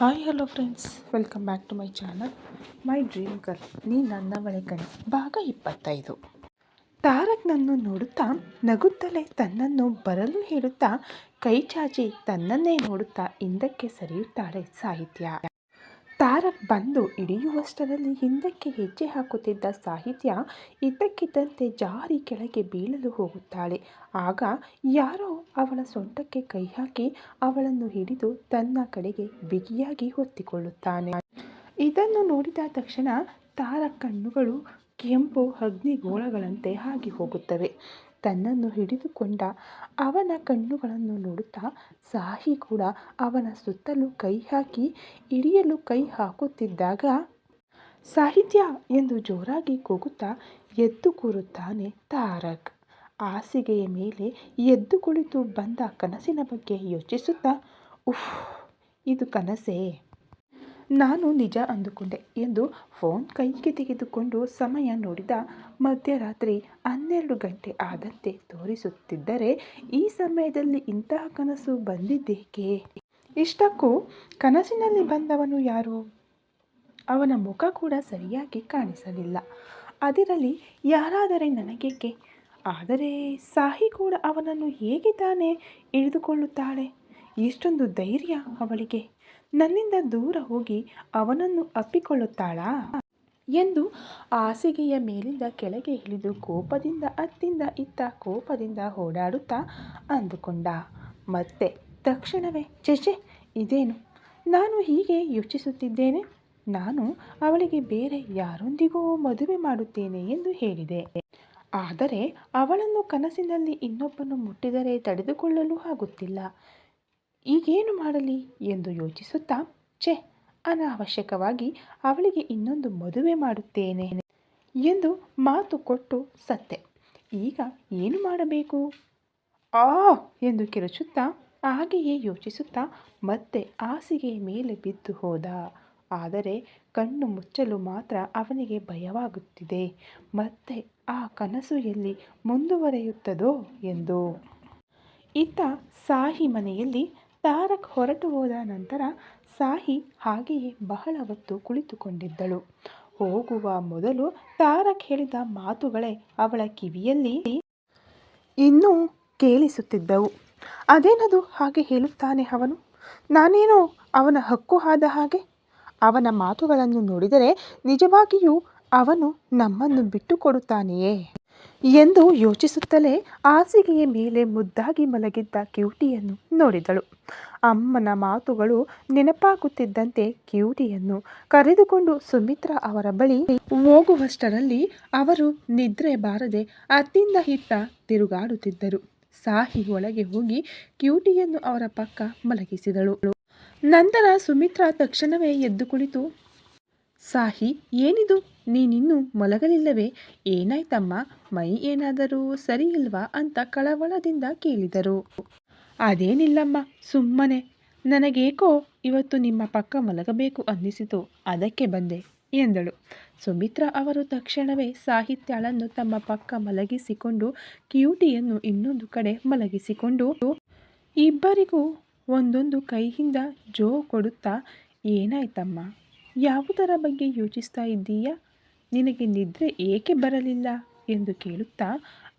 Hi hello friends welcome back to my channel my dream girl ನೀ ನನ್ನವಳೆ ಕಣಿ. ಭಾಗ ಇಪ್ಪತ್ತೈದು. ತಾರಕ್ನನ್ನು ನೋಡುತ್ತಾ ನಗುತ್ತಲೇ ತನ್ನನ್ನು ಬರಲು ಹೇಳುತ್ತಾ ಕೈ ಚಾಚಿ ತನ್ನನ್ನೇ ನೋಡುತ್ತಾ ಹಿಂದಕ್ಕೆ ಸರಿಯುತ್ತಾಳೆ ಸಾಹಿತ್ಯ. ತಾರಕ್ ಬಂದು ಇಳಿಯುವಷ್ಟರಲ್ಲಿ ಹಿಂದಕ್ಕೆ ಹೆಜ್ಜೆ ಹಾಕುತ್ತಿದ್ದ ಸಾಹಿತ್ಯ ಇದ್ದಕ್ಕಿದ್ದಂತೆ ಜಾರಿ ಕೆಳಗೆ ಬೀಳಲು ಹೋಗುತ್ತಾಳೆ. ಆಗ ಯಾರೋ ಅವಳ ಸೊಂಟಕ್ಕೆ ಕೈ ಹಾಕಿ ಅವಳನ್ನು ಹಿಡಿದು ತನ್ನ ಕಡೆಗೆ ಬಿಗಿಯಾಗಿ ಹೊತ್ತಿಕೊಳ್ಳುತ್ತಾನೆ. ಇದನ್ನು ನೋಡಿದ ತಕ್ಷಣ ತಾರ ಕಣ್ಣುಗಳು ಕೆಂಪು ಅಗ್ನಿಗೋಳಗಳಂತೆ ಆಗಿ ಹೋಗುತ್ತವೆ. ತನ್ನನ್ನು ಹಿಡಿದುಕೊಂಡ ಅವನ ಕಣ್ಣುಗಳನ್ನು ನೋಡುತ್ತಾ ಸಾಹಿ ಕೂಡ ಅವನ ಸುತ್ತಲೂ ಕೈ ಹಾಕಿ ಹಿಡಿಯಲು ಕೈ ಹಾಕುತ್ತಿದ್ದಾಗ, ಸಾಹಿತ್ಯ ಎಂದು ಜೋರಾಗಿ ಕೂಗುತ್ತಾ ಎದ್ದು ಕೂರುತ್ತಾನೆ ತಾರಕ್. ಹಾಸಿಗೆಯ ಮೇಲೆ ಎದ್ದು ಕುಳಿತು ಬಂದ ಕನಸಿನ ಬಗ್ಗೆ ಯೋಚಿಸುತ್ತಾ, ಉಫ್, ಇದು ಕನಸೇ! ನಾನು ನಿಜ ಅಂದುಕೊಂಡೆ ಎಂದು ಫೋನ್ ಕೈಗೆ ತೆಗೆದುಕೊಂಡು ಸಮಯ ನೋಡಿದ ಮಧ್ಯರಾತ್ರಿ ಹನ್ನೆರಡು ಗಂಟೆ ಆದಂತೆ ತೋರಿಸುತ್ತಿದ್ದರೆ ಈ ಸಮಯದಲ್ಲಿ ಇಂತಹ ಕನಸು ಬಂದಿದ್ದೇಕೆ? ಇಷ್ಟಕ್ಕೂ ಕನಸಿನಲ್ಲಿ ಬಂದವನು ಯಾರು? ಅವನ ಮುಖ ಕೂಡ ಸರಿಯಾಗಿ ಕಾಣಿಸಲಿಲ್ಲ. ಅದಿರಲಿ ಯಾರಾದರೆ ನನಗೇಕೆ? ಆದರೆ ಸಾಹಿ ಕೂಡ ಅವನನ್ನು ಹೇಗೆ ತಾನೇ ಇಳಿದುಕೊಳ್ಳುತ್ತಾಳೆ? ಎಷ್ಟೊಂದು ಧೈರ್ಯ ಅವಳಿಗೆ. ನನ್ನಿಂದ ದೂರ ಹೋಗಿ ಅವನನ್ನು ಅಪ್ಪಿಕೊಳ್ಳುತ್ತಾಳಾ? ಎಂದು ಹಾಸಿಗೆಯ ಮೇಲಿಂದ ಕೆಳಗೆ ಇಳಿದು ಕೋಪದಿಂದ ಅತ್ತಿಂದ ಇತ್ತ ಕೋಪದಿಂದ ಓಡಾಡುತ್ತಾ ಅಂದುಕೊಂಡ. ಮತ್ತೆ ತಕ್ಷಣವೇ ಚೆಚೆ ಇದೇನು? ನಾನು ಹೀಗೆ ಯೋಚಿಸುತ್ತಿದ್ದೇನೆ. ನಾನು ಅವಳಿಗೆ ಬೇರೆ ಯಾರೊಂದಿಗೂ ಮದುವೆ ಮಾಡುತ್ತೇನೆ ಎಂದು ಹೇಳಿದೆ. ಆದರೆ ಅವಳನ್ನು ಕನಸಿನಲ್ಲಿ ಇನ್ನೊಬ್ಬನು ಮುಟ್ಟಿದರೆ ತಡೆದುಕೊಳ್ಳಲು ಆಗುತ್ತಿಲ್ಲ. ಈಗೇನು ಮಾಡಲಿ ಎಂದು ಯೋಚಿಸುತ್ತಾ, ಛೆ, ಅನಾವಶ್ಯಕವಾಗಿ ಅವಳಿಗೆ ಇನ್ನೊಂದು ಮದುವೆ ಮಾಡುತ್ತೇನೆ ಎಂದು ಮಾತು ಕೊಟ್ಟು ಸತ್ತೆ. ಈಗ ಏನು ಮಾಡಬೇಕು? ಆ ಎಂದು ಕಿರುಚುತ್ತಾ ಹಾಗೆಯೇ ಯೋಚಿಸುತ್ತಾ ಮತ್ತೆ ಹಾಸಿಗೆ ಮೇಲೆ ಬಿದ್ದು ಹೋದ. ಆದರೆ ಕಣ್ಣು ಮುಚ್ಚಲು ಮಾತ್ರ ಅವನಿಗೆ ಭಯವಾಗುತ್ತಿದೆ. ಮತ್ತೆ ಆ ಕನಸು ಎಲ್ಲಿ ಮುಂದುವರೆಯುತ್ತದೋ ಎಂದು. ಇತ್ತ ಸಾಹಿ ಮನೆಯಲ್ಲಿ ತಾರಕ್ ಹೊರಟು ಹೋದ ನಂತರ ಸಾಹಿ ಹಾಗೆಯೇ ಬಹಳ ಹೊತ್ತು ಕುಳಿತುಕೊಂಡಿದ್ದಳು. ಹೋಗುವ ಮೊದಲು ತಾರಕ್ ಹೇಳಿದ ಮಾತುಗಳೇ ಅವಳ ಕಿವಿಯಲ್ಲಿ ಇನ್ನೂ ಕೇಳಿಸುತ್ತಿದ್ದವು. ಅದೇನದು ಹಾಗೆ ಹೇಳುತ್ತಾನೆ ಅವನು? ನಾನೇನೋ ಅವನ ಹಕ್ಕು ಆದ ಹಾಗೆ? ಅವನ ಮಾತುಗಳನ್ನು ನೋಡಿದರೆ ನಿಜವಾಗಿಯೂ ಅವನು ನಮ್ಮನ್ನು ಬಿಟ್ಟು ಕೊಡುತ್ತಾನೆಯೇ ಎಂದು ಯೋಚಿಸುತ್ತಲೇ ಹಾಸಿಗೆಯ ಮೇಲೆ ಮುದ್ದಾಗಿ ಮಲಗಿದ್ದ ಕ್ಯೂಟಿಯನ್ನು ನೋಡಿದಳು. ಅಮ್ಮನ ಮಾತುಗಳು ನೆನಪಾಗುತ್ತಿದ್ದಂತೆ ಕ್ಯೂಟಿಯನ್ನು ಕರೆದುಕೊಂಡು ಸುಮಿತ್ರಾ ಅವರ ಬಳಿ ಹೋಗುವಷ್ಟರಲ್ಲಿ ಅವರು ನಿದ್ರೆ ಬಾರದೆ ಅತ್ತಿಂದ ಹಿತ್ತ ತಿರುಗಾಡುತ್ತಿದ್ದರು. ಸಾಹಿ ಒಳಗೆ ಹೋಗಿ ಕ್ಯೂಟಿಯನ್ನು ಅವರ ಪಕ್ಕ ಮಲಗಿಸಿದಳು. ನಂತರ ಸುಮಿತ್ರಾ ತಕ್ಷಣವೇ ಎದ್ದು ಕುಳಿತು ಸಾಹಿ, ಏನಿದು? ನೀನಿನ್ನು ಮಲಗಲಿಲ್ಲವೇ? ಏನಾಯ್ತಮ್ಮ? ಮೈ ಏನಾದರೂ ಸರಿ ಇಲ್ವಾ ಅಂತ ಕಳವಳದಿಂದ ಕೇಳಿದರು. ಅದೇನಿಲ್ಲಮ್ಮ, ಸುಮ್ಮನೆ. ನನಗೇಕೋ ಇವತ್ತು ನಿಮ್ಮ ಪಕ್ಕ ಮಲಗಬೇಕು ಅನ್ನಿಸಿತು. ಅದಕ್ಕೆ ಬಂದೆ ಎಂದಳು. ಸುಮಿತ್ರಾ ಅವರು ತಕ್ಷಣವೇ ಸಾಹಿತ್ಯಳನ್ನು ತಮ್ಮ ಪಕ್ಕ ಮಲಗಿಸಿಕೊಂಡು, ಕ್ಯೂಟಿಯನ್ನು ಇನ್ನೊಂದು ಕಡೆ ಮಲಗಿಸಿಕೊಂಡು, ಇಬ್ಬರಿಗೂ ಒಂದೊಂದು ಕೈಯಿಂದ ಜೋ ಕೊಡುತ್ತಾ, ಏನಾಯ್ತಮ್ಮ? ಯಾವುದರ ಬಗ್ಗೆ ಯೋಚಿಸ್ತಾ ಇದ್ದೀಯಾ? ನಿನಗೆ ನಿದ್ರೆ ಏಕೆ ಬರಲಿಲ್ಲ? ಎಂದು ಕೇಳುತ್ತಾ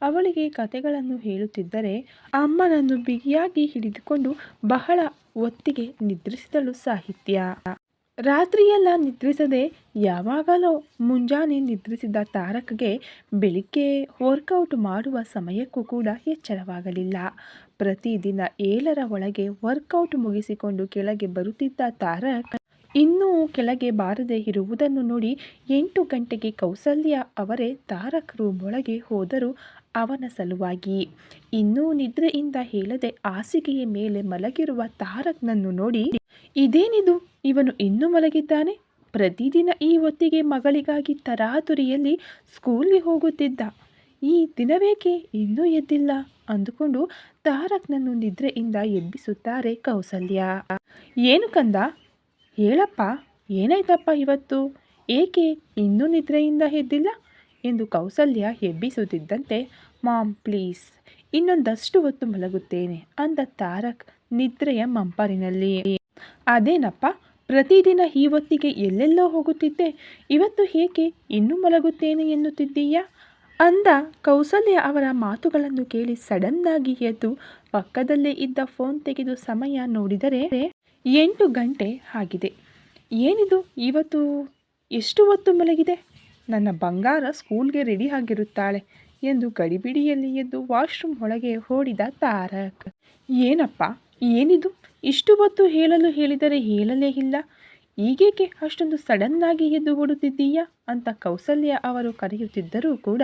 ಅವಳಿಗೆ ಕತೆಗಳನ್ನು ಹೇಳುತ್ತಿದ್ದರೆ ಅಮ್ಮನನ್ನು ಬಿಗಿಯಾಗಿ ಹಿಡಿದುಕೊಂಡು ಬಹಳ ಒತ್ತಿಗೆ ನಿದ್ರಿಸಿದಳು ಸಾಹಿತ್ಯ. ರಾತ್ರಿಯೆಲ್ಲ ನಿದ್ರಿಸದೆ ಯಾವಾಗಲೋ ಮುಂಜಾನೆ ನಿದ್ರಿಸಿದ ತಾರಕ್ಗೆ ಬೆಳಿಗ್ಗೆ ವರ್ಕೌಟ್ ಮಾಡುವ ಸಮಯಕ್ಕೂ ಕೂಡ ಎಚ್ಚರವಾಗಲಿಲ್ಲ. ಪ್ರತಿದಿನ ಏಳರ ಒಳಗೆ ವರ್ಕೌಟ್ ಮುಗಿಸಿಕೊಂಡು ಕೆಳಗೆ ಬರುತ್ತಿದ್ದ ತಾರಕ್ ಇನ್ನೂ ಕೆಳಗೆ ಬಾರದೆ ಇರುವುದನ್ನು ನೋಡಿ ಎಂಟು ಗಂಟೆಗೆ ಕೌಸಲ್ಯ ಅವರೇ ತಾರಕರು ಒಳಗೆ ಹೋದರು ಅವನ ಸಲುವಾಗಿ. ಇನ್ನೂ ನಿದ್ರೆಯಿಂದ ಹೇಳದೆ ಹಾಸಿಗೆಯ ಮೇಲೆ ಮಲಗಿರುವ ತಾರಕ್ನನ್ನು ನೋಡಿ, ಇದೇನಿದು? ಇವನು ಇನ್ನೂ ಮಲಗಿದ್ದಾನೆ? ಪ್ರತಿದಿನ ಈ ಹೊತ್ತಿಗೆ ಮಗಳಿಗಾಗಿ ತರಾತುರಿಯಲ್ಲಿ ಸ್ಕೂಲ್ಗೆ ಹೋಗುತ್ತಿದ್ದ. ಈ ದಿನವೇಕೆ ಇನ್ನೂ ಎದ್ದಿಲ್ಲ? ಅಂದುಕೊಂಡು ತಾರಕ್ನನ್ನು ನಿದ್ರೆಯಿಂದ ಎಬ್ಬಿಸುತ್ತಾರೆ ಕೌಸಲ್ಯ. ಏನು ಕಂದ? ಹೇಳಪ್ಪ, ಏನಾಯ್ತಪ್ಪ ಇವತ್ತು? ಏಕೆ ಇನ್ನೂ ನಿದ್ರೆಯಿಂದ ಎದ್ದಿಲ್ಲ? ಎಂದು ಕೌಸಲ್ಯ ಎಬ್ಬಿಸುತ್ತಿದ್ದಂತೆ, ಮಾಮ್, ಪ್ಲೀಸ್, ಇನ್ನೊಂದಷ್ಟು ಹೊತ್ತು ಮಲಗುತ್ತೇನೆ ಅಂದ ತಾರಕ್ ನಿದ್ರೆಯ ಮಂಪರಿನಲ್ಲಿ. ಅದೇನಪ್ಪ, ಪ್ರತಿದಿನ ಈ ಹೊತ್ತಿಗೆ ಎಲ್ಲೆಲ್ಲೋ ಹೋಗುತ್ತಿದ್ದೆ, ಇವತ್ತು ಏಕೆ ಇನ್ನೂ ಮಲಗುತ್ತೇನೆ ಎನ್ನುತ್ತಿದ್ದೀಯಾ? ಅಂದ ಕೌಸಲ್ಯ ಅವರ ಮಾತುಗಳನ್ನು ಕೇಳಿ ಸಡನ್ನಾಗಿ ಎದ್ದು ಪಕ್ಕದಲ್ಲೇ ಇದ್ದ ಫೋನ್ ತೆಗೆದು ಸಮಯ ನೋಡಿದರೆ ಎಂಟು ಗಂಟೆ ಆಗಿದೆ. ಏನಿದು? ಇವತ್ತು ಎಷ್ಟು ಹೊತ್ತು ಮಲಗಿದೆ? ನನ್ನ ಬಂಗಾರ ಸ್ಕೂಲ್ಗೆ ರೆಡಿ ಆಗಿರುತ್ತಾಳೆ ಎಂದು ಗಡಿಬಿಡಿಯಲ್ಲಿ ಎದ್ದು ವಾಶ್ರೂಮ್ ಒಳಗೆ ಓಡಿದ ತಾರಕ್. ಏನಪ್ಪ? ಏನಿದು? ಇಷ್ಟು ಹೊತ್ತು ಹೇಳಲು ಹೇಳಿದರೆ ಹೇಳಲೇ ಇಲ್ಲ. ಈಗೇಕೆ ಅಷ್ಟೊಂದು ಸಡನ್ನಾಗಿ ಎದ್ದು ಓಡುತ್ತಿದ್ದೀಯಾ ಅಂತ ಕೌಸಲ್ಯ ಅವರು ಕರೆಯುತ್ತಿದ್ದರೂ ಕೂಡ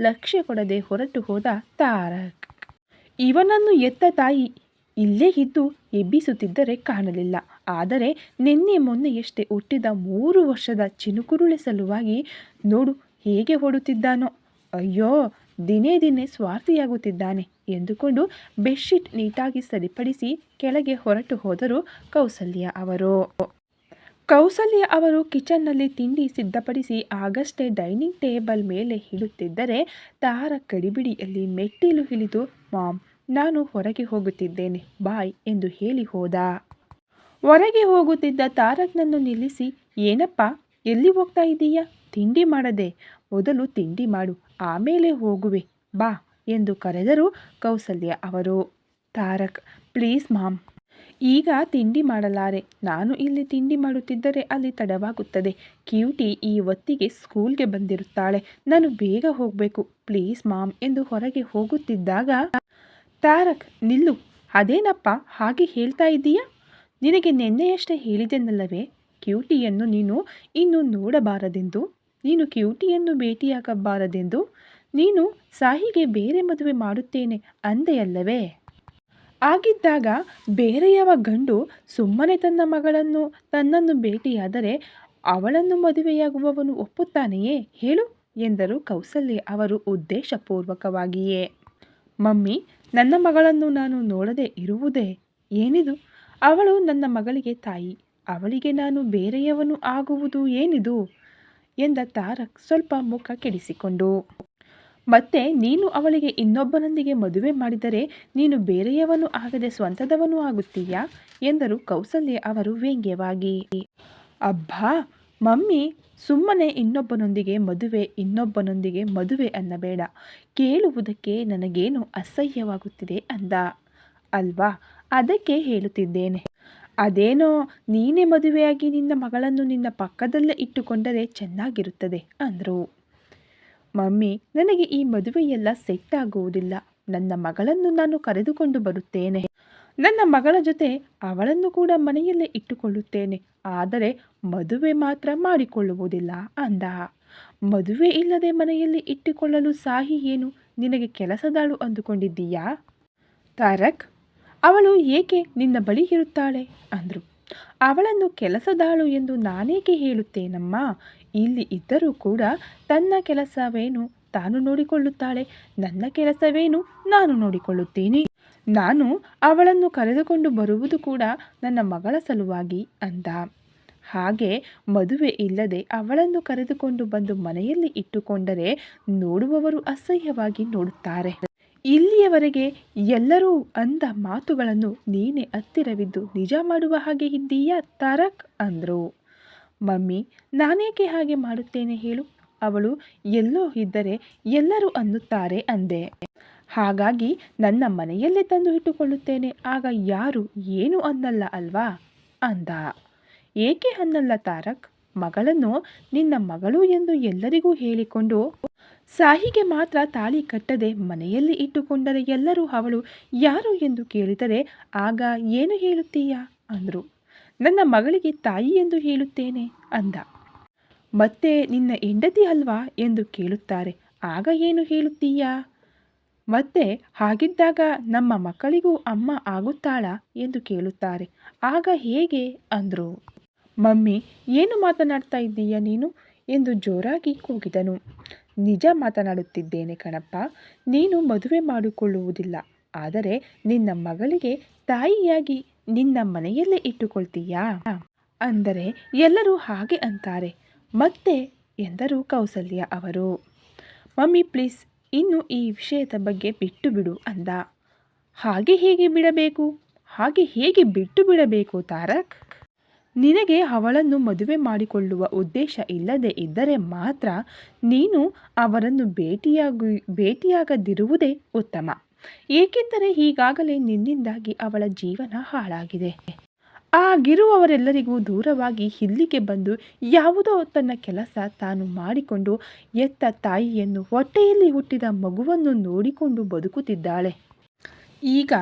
ಲಕ್ಷ್ಯ ಕೊಡದೆ ಹೊರಟು ಹೋದ ತಾರಕ್. ಇವನನ್ನು ಎತ್ತ ತಾಯಿ ಇಲ್ಲೇ ಇದ್ದು ಎಬ್ಬಿಸುತ್ತಿದ್ದರೆ ಕಾಣಲಿಲ್ಲ. ಆದರೆ ನಿನ್ನೆ ಮೊನ್ನೆಯಷ್ಟೇ ಹುಟ್ಟಿದ ಮೂರು ವರ್ಷದ ಚಿನುಕುರುಳೆ ಸಲುವಾಗಿ ನೋಡು ಹೇಗೆ ಓಡುತ್ತಿದ್ದಾನೋ. ಅಯ್ಯೋ, ದಿನೇ ದಿನೇ ಸ್ವಾರ್ಥಿಯಾಗುತ್ತಿದ್ದಾನೆ ಎಂದುಕೊಂಡು ಬೆಡ್ಶೀಟ್ ನೀಟಾಗಿ ಸರಿಪಡಿಸಿ ಕೆಳಗೆ ಹೊರಟು ಹೋದರು ಕೌಸಲ್ಯ ಅವರು. ಕೌಸಲ್ಯ ಅವರು ಕಿಚನ್ನಲ್ಲಿ ತಿಂಡಿ ಸಿದ್ಧಪಡಿಸಿ ಆಗಷ್ಟೇ ಡೈನಿಂಗ್ ಟೇಬಲ್ ಮೇಲೆ ಇಡುತ್ತಿದ್ದರೆ ತಾರ ಕಡಿಬಿಡಿಯಲ್ಲಿ ಮೆಟ್ಟಿಲು ಇಳಿದು, ಮಾಮ್ ನಾನು ಹೊರಗೆ ಹೋಗುತ್ತಿದ್ದೇನೆ, ಬಾಯ್ ಎಂದು ಹೇಳಿ ಹೋದ. ಹೊರಗೆ ಹೋಗುತ್ತಿದ್ದ ತಾರಕ್ನನ್ನು ನಿಲ್ಲಿಸಿ, ಏನಪ್ಪ, ಎಲ್ಲಿ ಹೋಗ್ತಾ ಇದ್ದೀಯಾ? ತಿಂಡಿ ಮಾಡದೆ, ಮೊದಲು ತಿಂಡಿ ಮಾಡು, ಆಮೇಲೆ ಹೋಗುವೆ, ಬಾ ಎಂದು ಕರೆದರು ಕೌಸಲ್ಯ ಅವರು. ತಾರಕ್, ಪ್ಲೀಸ್ ಮಾಮ್, ಈಗ ತಿಂಡಿ ಮಾಡಲಾರೆ, ನಾನು ಇಲ್ಲಿ ತಿಂಡಿ ಮಾಡುತ್ತಿದ್ದರೆ ಅಲ್ಲಿ ತಡವಾಗುತ್ತದೆ, ಕ್ಯೂಟಿ ಈ ಹೊತ್ತಿಗೆ ಸ್ಕೂಲ್ಗೆ ಬಂದಿರುತ್ತಾಳೆ, ನಾನು ಬೇಗ ಹೋಗಬೇಕು, ಪ್ಲೀಸ್ ಮಾಮ್ ಎಂದು ಹೊರಗೆ ಹೋಗುತ್ತಿದ್ದಾಗ ತಾರಕ್, ನಿಲ್ಲು, ಅದೇನಪ್ಪ ಹಾಗೆ ಹೇಳ್ತಾ ಇದ್ದೀಯಾ? ನಿನಗೆ ನಿನ್ನೆಯಷ್ಟೇ ಹೇಳಿದೆನಲ್ಲವೇ ಕ್ಯೂಟಿಯನ್ನು ನೀನು ಇನ್ನು ನೋಡಬಾರದೆಂದು? ನೀನು ಕ್ಯೂಟಿಯನ್ನು ಭೇಟಿಯಾಗಬಾರದೆಂದು? ನೀನು ಸಾಹಿಗೆ ಬೇರೆ ಮದುವೆ ಮಾಡುತ್ತೇನೆ ಅಂದೆಯಲ್ಲವೇ? ಆಗಿದ್ದಾಗ ಬೇರೆಯವ ಗಂಡು ಸುಮ್ಮನೆ ತನ್ನ ಮಗಳನ್ನು, ತನ್ನನ್ನು ಭೇಟಿಯಾದರೆ ಅವಳನ್ನು ಮದುವೆಯಾಗುವವನು ಒಪ್ಪುತ್ತಾನೆಯೇ? ಹೇಳು ಎಂದರು ಕೌಸಲ್ಯ ಅವರು ಉದ್ದೇಶಪೂರ್ವಕವಾಗಿಯೇ. ಮಮ್ಮಿ ನನ್ನ ಮಗಳನ್ನು ನಾನು ನೋಡದೆ ಇರುವುದೇ ಏನಿದು? ಅವಳು ನನ್ನ ಮಗಳಿಗೆ ತಾಯಿ, ಅವಳಿಗೆ ನಾನು ಬೇರೆಯವನು ಆಗುವುದು ಏನಿದು? ಎಂದ ತಾರಕ್ ಸ್ವಲ್ಪ ಮುಖ ಕೆಡಿಸಿಕೊಂಡು. ಮತ್ತೆ, ನೀನು ಅವಳಿಗೆ ಇನ್ನೊಬ್ಬನೊಂದಿಗೆ ಮದುವೆ ಮಾಡಿದರೆ ನೀನು ಬೇರೆಯವನು ಆಗದೆ ಸ್ವಂತದವನು ಆಗುತ್ತೀಯಾ? ಎಂದರು ಕೌಸಲ್ಯ ಅವರು ವ್ಯಂಗ್ಯವಾಗಿ. ಅಬ್ಬಾ! ಮಮ್ಮಿ, ಸುಮ್ಮನೆ ಇನ್ನೊಬ್ಬನೊಂದಿಗೆ ಮದುವೆ ಇನ್ನೊಬ್ಬನೊಂದಿಗೆ ಮದುವೆ ಅನ್ನಬೇಡ. ಕೇಳುವುದಕ್ಕೆ ನನಗೇನು ಅಸಹ್ಯವಾಗುತ್ತಿದೆ ಅಂದ. ಅಲ್ವಾ? ಅದಕ್ಕೆ ಹೇಳುತ್ತಿದ್ದೇನೆ. ಅದೇನೋ ನೀನೇ ಮದುವೆಯಾಗಿ ನಿನ್ನ ಮಗಳನ್ನು ನಿನ್ನ ಪಕ್ಕದಲ್ಲೇ ಇಟ್ಟುಕೊಂಡರೆ ಚೆನ್ನಾಗಿರುತ್ತದೆ, ಅಂದರು. ಮಮ್ಮಿ, ನನಗೆ ಈ ಮದುವೆಯೆಲ್ಲ ಸೆಟ್ ಆಗುವುದಿಲ್ಲ. ನನ್ನ ಮಗಳನ್ನು ನಾನು ಕರೆದುಕೊಂಡು ಬರುತ್ತೇನೆ. ನನ್ನ ಮಗಳ ಜೊತೆ ಅವಳನ್ನು ಕೂಡ ಮನೆಯಲ್ಲೇ ಇಟ್ಟುಕೊಳ್ಳುತ್ತೇನೆ. ಆದರೆ ಮದುವೆ ಮಾತ್ರ ಮಾಡಿಕೊಳ್ಳುವುದಿಲ್ಲ ಅಂದ. ಮದುವೆ ಇಲ್ಲದೆ ಮನೆಯಲ್ಲಿ ಇಟ್ಟುಕೊಳ್ಳಲು ಸಾಹಿ ಏನು? ನಿನಗೆ ಕೆಲಸದಾಳು ಅಂದುಕೊಂಡಿದ್ದೀಯಾ? ತಾರಕ್, ಅವಳು ಏಕೆ ನಿನ್ನ ಬಳಿ ಇರುತ್ತಾಳೆ ಅಂದರು. ಅವಳನ್ನು ಕೆಲಸದಾಳು ಎಂದು ನಾನೇಕೆ ಹೇಳುತ್ತೇನಮ್ಮ? ಇಲ್ಲಿ ಇದ್ದರೂ ಕೂಡ ತನ್ನ ಕೆಲಸವೇನು? ತಾನು ನೋಡಿಕೊಳ್ಳುತ್ತಾಳೆ. ನನ್ನ ಕೆಲಸವೇನು? ನಾನು ನೋಡಿಕೊಳ್ಳುತ್ತೇನೆ. ನಾನು ಅವಳನ್ನು ಕರೆದುಕೊಂಡು ಬರುವುದು ಕೂಡ ನನ್ನ ಮಗಳ ಸಲುವಾಗಿ ಅಂದ. ಹಾಗೆ ಮದುವೆ ಇಲ್ಲದೆ ಅವಳನ್ನು ಕರೆದುಕೊಂಡು ಬಂದು ಮನೆಯಲ್ಲಿ ಇಟ್ಟುಕೊಂಡರೆ ನೋಡುವವರು ಅಸಹ್ಯವಾಗಿ ನೋಡುತ್ತಾರೆ. ಇಲ್ಲಿಯವರೆಗೆ ಎಲ್ಲರೂ ಅಂದ ಮಾತುಗಳನ್ನು ನೀನೇ ಹತ್ತಿರವಿದ್ದು ನಿಜ ಮಾಡುವ ಹಾಗೆ ಇದ್ದೀಯಾ ತಾರಕ್ ಅಂದರು. ಮಮ್ಮಿ, ನಾನೇಕೆ ಹಾಗೆ ಮಾಡುತ್ತೇನೆ ಹೇಳು? ಅವಳು, ಎಲ್ಲೋ ಇದ್ದರೆ ಎಲ್ಲರೂ ಅನ್ನುತ್ತಾರೆ ಅಂದೆ. ಹಾಗಾಗಿ ನನ್ನ ಮನೆಯಲ್ಲೇ ತಂದು ಇಟ್ಟುಕೊಳ್ಳುತ್ತೇನೆ, ಆಗ ಯಾರು ಏನು ಅನ್ನಲ್ಲ ಅಲ್ವಾ? ಅಂದ. ಏಕೆ ಅನ್ನಲ್ಲ ತಾರಕ್? ಮಗಳನ್ನು ನಿನ್ನ ಮಗಳು ಎಂದು ಎಲ್ಲರಿಗೂ ಹೇಳಿಕೊಂಡು ಸಾಹಿಗೆ ಮಾತ್ರ ತಾಳಿ ಕಟ್ಟದೆ ಮನೆಯಲ್ಲಿ ಇಟ್ಟುಕೊಂಡರೆ ಎಲ್ಲರೂ ಅವಳು ಯಾರು ಎಂದು ಕೇಳಿದರೆ ಆಗ ಏನು ಹೇಳುತ್ತೀಯಾ? ಅಂದರು. ನನ್ನ ಮಗಳಿಗೆ ತಾಯಿ ಎಂದು ಹೇಳುತ್ತೇನೆ, ಅಂದ. ಮತ್ತೆ ನಿನ್ನ ಹೆಂಡತಿ ಅಲ್ವಾ ಎಂದು ಕೇಳುತ್ತಾರೆ. ಆಗ ಏನು ಹೇಳುತ್ತೀಯಾ? ಮತ್ತೆ ಹಾಗಿದ್ದಾಗ ನಮ್ಮ ಮಕ್ಕಳಿಗೂ ಅಮ್ಮ ಆಗುತ್ತಾಳಾ ಎಂದು ಕೇಳುತ್ತಾರೆ. ಆಗ ಹೇಗೆ ಅಂದರು? ಮಮ್ಮಿ, ಏನು ಮಾತನಾಡ್ತಾ ಇದ್ದೀಯ ನೀನು? ಎಂದು ಜೋರಾಗಿ ಕೂಗಿದನು. ನಿಜ ಮಾತನಾಡುತ್ತಿದ್ದೇನೆ ಕಣಪ್ಪ, ನೀನು ಮದುವೆ ಮಾಡಿಕೊಳ್ಳುವುದಿಲ್ಲ. ಆದರೆ ನಿನ್ನ ಮಗಳಿಗೆ ತಾಯಿಯಾಗಿ ನಿನ್ನ ಮನೆಯಲ್ಲೇ ಇಟ್ಟುಕೊಳ್ತೀಯಾ? ಅಂದರೆ ಎಲ್ಲರೂ ಹಾಗೆ ಅಂತಾರೆ. ಮತ್ತೆ ಎಂದರು ಕೌಸಲ್ಯ ಅವರು. ಮಮ್ಮಿ ಪ್ಲೀಸ್, ಇನ್ನು ಈ ವಿಷಯದ ಬಗ್ಗೆ ಬಿಟ್ಟು ಬಿಡು ಅಂದ. ಹಾಗೆ ಹೇಗೆ ಬಿಡಬೇಕು? ಹಾಗೆ ಹೇಗೆ ಬಿಟ್ಟು ಬಿಡಬೇಕು ತಾರಕ್? ನಿನಗೆ ಅವಳನ್ನು ಮದುವೆ ಮಾಡಿಕೊಳ್ಳುವ ಉದ್ದೇಶ ಇಲ್ಲದೆ ಇದ್ದರೆ ಮಾತ್ರ ನೀನು ಅವರನ್ನು ಭೇಟಿಯಾಗು, ಭೇಟಿಯಾಗದಿರುವುದೇ ಉತ್ತಮ. ಏಕೆಂದರೆ ಈಗಾಗಲೇ ನಿನ್ನಿಂದಾಗಿ ಅವಳ ಜೀವನ ಹಾಳಾಗಿದೆ. ಆಗಿರುವವರೆಲ್ಲರಿಗೂ ದೂರವಾಗಿ ಇಲ್ಲಿಗೆ ಬಂದು ಯಾವುದೋ ತನ್ನ ಕೆಲಸ ತಾನು ಮಾಡಿಕೊಂಡು ಎತ್ತ ತಾಯಿಯನ್ನು ಹೊಟ್ಟೆಯಲ್ಲಿ ಹುಟ್ಟಿದ ಮಗುವನ್ನು ನೋಡಿಕೊಂಡು ಬದುಕುತ್ತಿದ್ದಾಳೆ. ಈಗ